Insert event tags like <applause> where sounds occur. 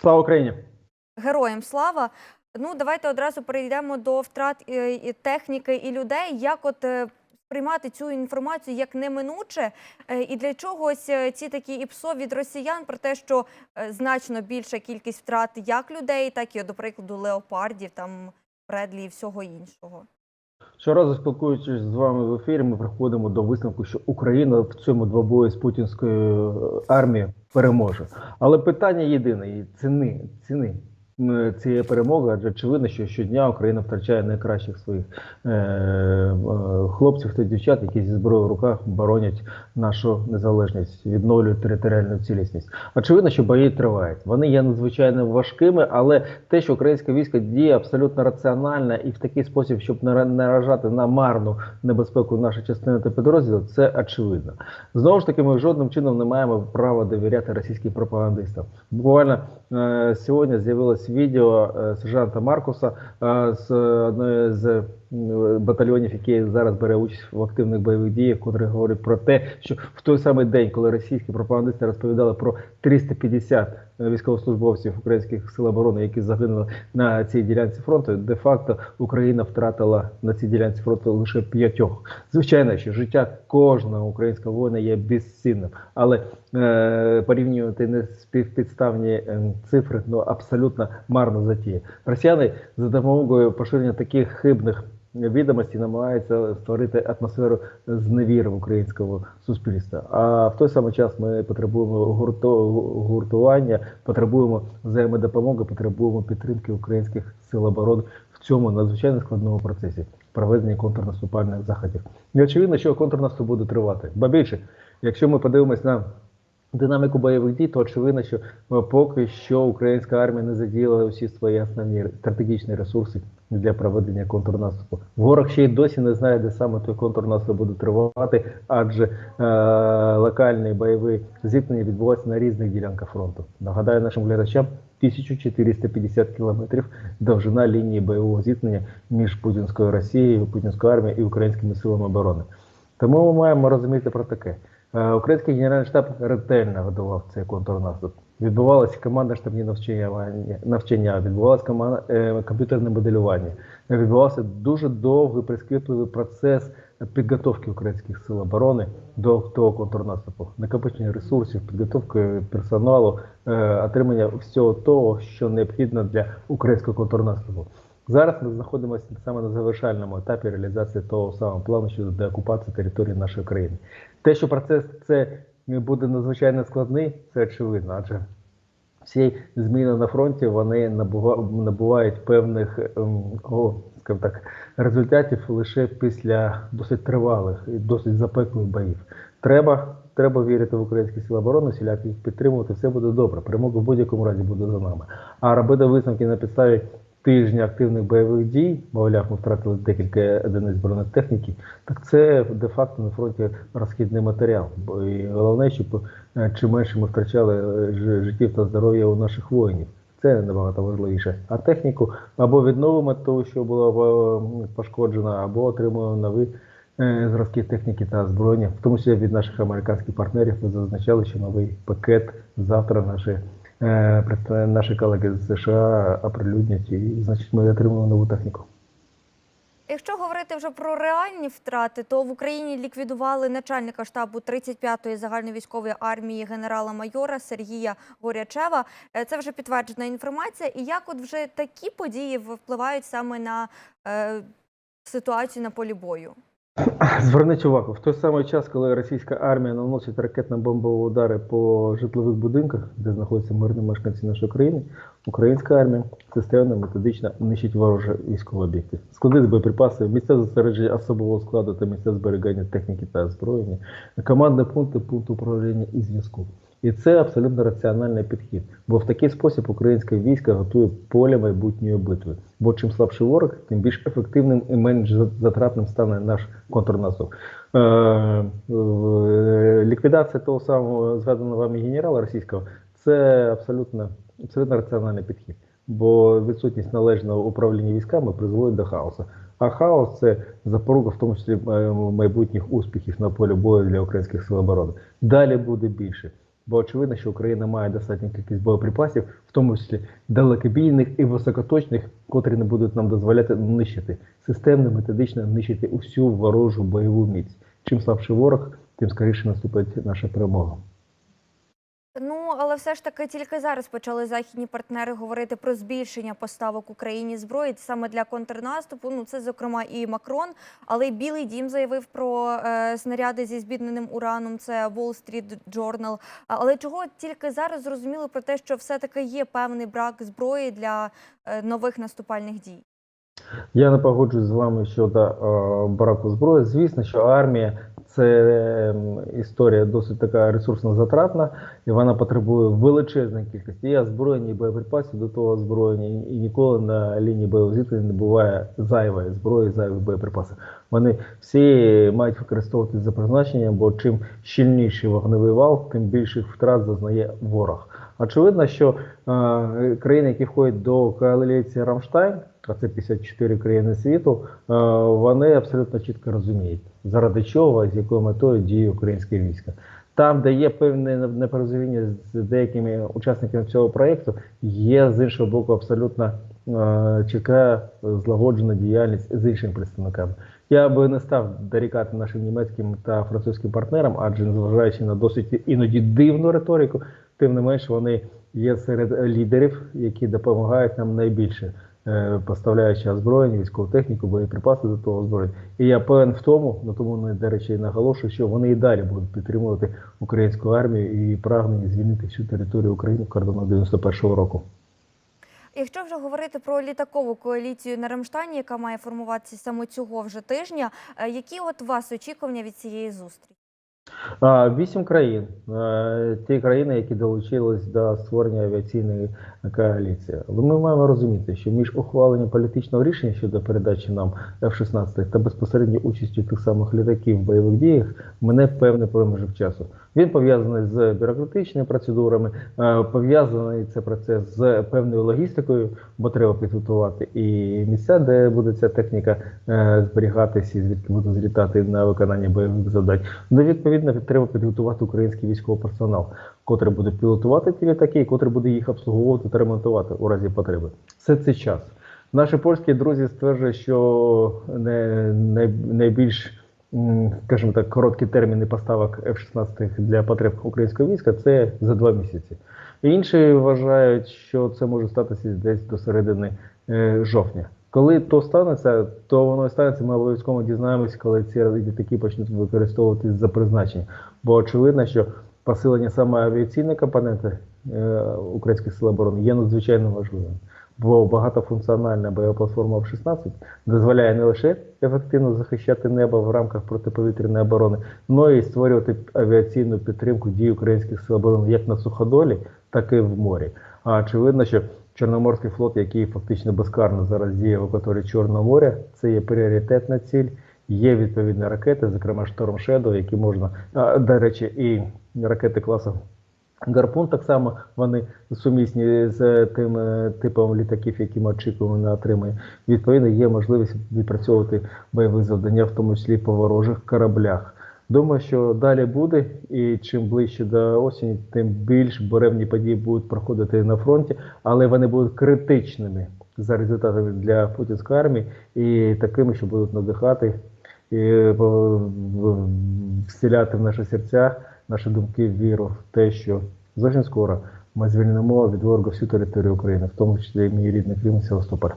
Слава Україні! Героям слава. Ну, давайте одразу перейдемо до втрат е, і техніки і людей. Як от е, сприймати цю інформацію як неминуче, Е, і для чого ось е, ці такі іпсо від росіян про те, що значно більша кількість втрат як людей, так і, до прикладу, леопардів, там Бредлі і всього іншого. Щоразу спілкуючись з вами в ефірі, ми приходимо до висновку, що Україна в цьому двобої з путінською армією переможе. Але питання єдине ціни ціни цієї перемоги, адже очевидно, що щодня Україна втрачає найкращих своїх е, е, хлопців та дівчат, які зі зброєю в руках боронять нашу незалежність, відновлюють територіальну цілісність. Очевидно, що бої тривають. Вони є надзвичайно важкими, але те, що українське військо діє абсолютно раціонально і в такий спосіб, щоб не наражати на марну небезпеку нашої частини та підрозділу, це очевидно. Знову ж таки, ми жодним чином не маємо права довіряти російським пропагандистам. Буквально е, сьогодні з'явилось відео е, сержанта Маркуса е, з одної з батальйонів, який зараз бере участь в активних бойових діях, котрий говорить про те, що в той самий день, коли російські пропагандисти розповідали про 350 військовослужбовців українських сил оборони, які загинули на цій ділянці фронту, де-факто Україна втратила на цій ділянці фронту лише п'ятьох. Звичайно, що життя кожного українського воїна є безцінним, але е, порівнювати неспівпідставні е, цифри ну абсолютно марно затія. Росіяни за допомогою поширення таких хибних відомостей намагаються створити атмосферу зневіри в українського суспільства. А в той самий час ми потребуємо гуртування, потребуємо взаємодопомоги, потребуємо підтримки українських сил оборони в цьому надзвичайно складному процесі проведення контрнаступальних заходів. І очевидно, що контрнаступ буде тривати. Ба більше, якщо ми подивимось на динаміку бойових дій, то очевидно, що поки що українська армія не задіяла усі свої основні стратегічні ресурси для проведення контрнаступу. Ворог ще й досі не знає, де саме той контрнаступ буде тривати, адже е, локальні бойові зіткнення відбуваються на різних ділянках фронту. Нагадаю нашим глядачам. 1450 кілометрів довжина лінії бойового зіткнення між путінською Росією, путінською армією і українськими силами оборони. Тому ми маємо розуміти про таке. Е, Український генеральний штаб ретельно готував цей контрнаступ. Відбувалося командне штабні навчання, навчання відбувалося команда, е, комп'ютерне моделювання. Відбувався дуже довгий прискіпливий процес підготовки українських сил оборони до того контрнаступу, накопичення ресурсів, підготовки персоналу, е, отримання всього того, що необхідно для українського контрнаступу. Зараз ми знаходимося саме на завершальному етапі реалізації того самого плану щодо деокупації території нашої країни. Те, що процес це буде надзвичайно складний, це очевидно, адже всі зміни на фронті вони набува- набувають певних ем, о, так, результатів лише після досить тривалих і досить запеклих боїв. Треба, треба вірити в українські сили оборони, всіляк їх підтримувати. Все буде добре. Перемога в будь-якому разі буде за нами. А робити висновки на підставі тижня активних бойових дій, мовляв, ми втратили декілька одиниць бронетехніки, так це де-факто на фронті розхідний матеріал. І головне, щоб е, чим менше ми втрачали е, життів та здоров'я у наших воїнів. Це набагато важливіше. А техніку або відновимо того, що було е, пошкоджено, або отримуємо нові зразки техніки та озброєння, в тому числі від наших американських партнерів. Ви зазначали, що новий пакет завтра наші, наші колеги з США оприлюднять, і значить ми отримуємо нову техніку. Якщо говорити вже про реальні втрати, то в Україні ліквідували начальника штабу 35-ї загальновійськової армії генерала-майора Сергія Горячева. Е, Це вже підтверджена інформація. І як от вже такі події впливають саме на е, ситуацію на полі бою? <coughs> Зверніть увагу, в той самий час, коли російська армія наносить ракетно-бомбові удари по житлових будинках, де знаходяться мирні мешканці нашої країни, українська армія системно методично нищить ворожі військові об'єкти. Склади з боєприпасів, місця зосередження особового складу та місця зберігання техніки та озброєння, командні пункти, пункти управління і зв'язку. І це абсолютно раціональний підхід, бо в такий спосіб українське військо готує поле майбутньої битви. Бо чим слабший ворог, тим більш ефективним і менш затратним стане наш контрнаступ. Е, е, ліквідація того самого згаданого вами генерала російського це абсолютно, абсолютно раціональний підхід, бо відсутність належного управління військами призводить до хаосу. А хаос це запорука, в тому числі майбутніх успіхів на полі бою для українських сил оборони. Далі буде більше. Бо очевидно, що Україна має достатню кількість боєприпасів, в тому числі далекобійних і високоточних, котрі не будуть нам дозволяти нищити системно, методично нищити усю ворожу бойову міць. Чим слабший ворог, тим скоріше наступить наша перемога. Але все ж таки тільки зараз почали західні партнери говорити про збільшення поставок Україні зброї саме для контрнаступу. Ну, це зокрема і Макрон, але й Білий Дім заявив про е, снаряди зі збідненим ураном. Це Wall Street Journal. Але чого тільки зараз зрозуміли про те, що все таки є певний брак зброї для е, нових наступальних дій? Я не погоджуюсь з вами щодо е, браку зброї. Звісно, що армія це ем, історія досить така ресурсно затратна, і вона потребує величезної кількості і озброєння, і боєприпасів до того озброєння. І, ніколи на лінії бойового зіткнення не буває зайвої зброї, зайвих боєприпасів. Вони всі мають використовуватися за призначенням, бо чим щільніший вогневий вал, тим більших втрат зазнає ворог. Очевидно, що е, країни, які входять до коаліції Рамштайн, а це 54 країни світу, е, вони абсолютно чітко розуміють, заради чого, з якою метою діє українське військо. Там, де є певне непорозуміння з деякими учасниками цього проєкту, є з іншого боку абсолютно е, чітка злагоджена діяльність з іншими представниками. Я би не став дорікати нашим німецьким та французьким партнерам, адже незважаючи на досить іноді дивну риторику, тим не менш вони є серед лідерів, які допомагають нам найбільше, поставляючи озброєння, військову техніку, боєприпаси до того озброєння. І я певен в тому, на тому не до речі, наголошую, що вони і далі будуть підтримувати українську армію і прагнення звільнити всю територію України в кордонах 91-го року. Якщо вже говорити про літакову коаліцію на Рамштайні, яка має формуватися саме цього вже тижня, е, які от вас очікування від цієї зустрічі? Вісім країн. Ті країни, які долучились до створення авіаційної коаліції. Але ми маємо розуміти, що між ухваленням політичного рішення щодо передачі нам F-16 та безпосередньо участю тих самих літаків в бойових діях мене певний проміжок часу. Він пов'язаний з бюрократичними процедурами, пов'язаний це процес з певною логістикою, бо треба підготувати і місця, де буде ця техніка е, зберігатися, звідки буде злітати на виконання бойових завдань. Ну, відповідно, треба підготувати український військовий персонал, котрий буде пілотувати ті літаки, і котрий буде їх обслуговувати та ремонтувати у разі потреби. Все це час. Наші польські друзі стверджують, що не, не, найбільш скажімо так, короткі терміни поставок F-16 для потреб українського війська це за два місяці. Інші вважають, що це може статися десь до середини е, жовтня. Коли то станеться, то воно і станеться. Ми обов'язково дізнаємось, коли ці літаки почнуть використовуватись за призначенням. Бо очевидно, що посилення саме авіаційної компоненти е, українських сил оборони є надзвичайно важливим. Бо багатофункціональна бойова платформа F-16 дозволяє не лише ефективно захищати небо в рамках протиповітряної оборони, але й створювати авіаційну підтримку дій українських сил оборони як на суходолі, так і в морі. А очевидно, що Чорноморський флот, який фактично безкарно зараз діє в акваторії Чорного моря, це є пріоритетна ціль. Є відповідні ракети, зокрема Storm Shadow, які можна, а, до речі, і ракети класу Гарпун так само вони сумісні з тим е, типом літаків, які ми очікуємо на отримання. Відповідно, є можливість відпрацьовувати бойові завдання, в тому числі по ворожих кораблях. Думаю, що далі буде, і чим ближче до осені, тим більш буремні події будуть проходити на фронті, але вони будуть критичними за результатами для путінської армії і такими, що будуть надихати і е, вселяти в наші серця, наші думки, віру в те, що зовсім скоро ми звільнимо від ворога всю територію України, в тому числі і мій рідний Крим і Севастополь.